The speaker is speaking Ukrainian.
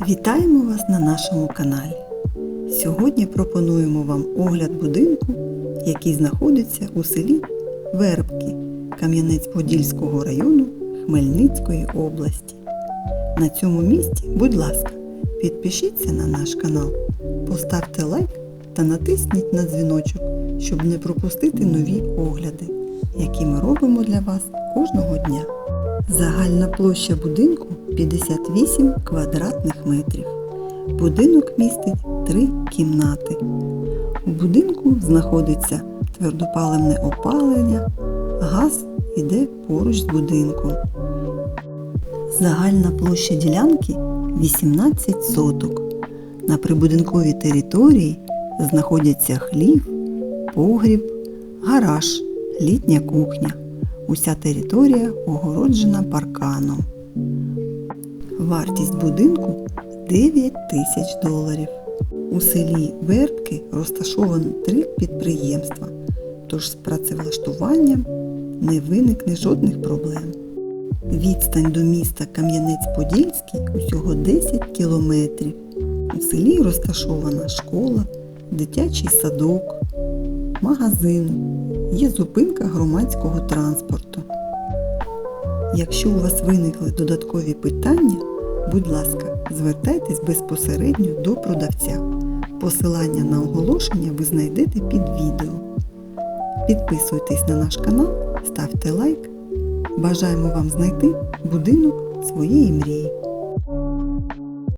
Вітаємо вас на нашому каналі. Сьогодні пропонуємо вам огляд будинку, який знаходиться у селі Вербки Кам'янець-Подільського району Хмельницької області. На цьому місці, будь ласка, підпишіться на наш канал, поставте лайк та натисніть на дзвіночок, щоб не пропустити нові огляди, які ми робимо для вас кожного дня. Загальна площа будинку 58 квадратних метрів. Будинок містить три кімнати. У будинку знаходиться твердопаливне опалення, газ іде поруч з будинком. Загальна площа ділянки 18 соток. На прибудинковій території знаходяться хлів, погріб, гараж, літня кухня. Уся територія огороджена парканом. Вартість будинку 9 тисяч доларів. У селі Вербки розташовано три підприємства, тож з працевлаштуванням не виникне жодних проблем. Відстань до міста Кам'янець-Подільський усього 10 кілометрів. У селі розташована школа, дитячий садок, магазин, є зупинка громадського транспорту. Якщо у вас виникли додаткові питання, будь ласка, звертайтесь безпосередньо до продавця. Посилання на оголошення ви знайдете під відео. Підписуйтесь на наш канал, ставте лайк. Бажаємо вам знайти будинок своєї мрії.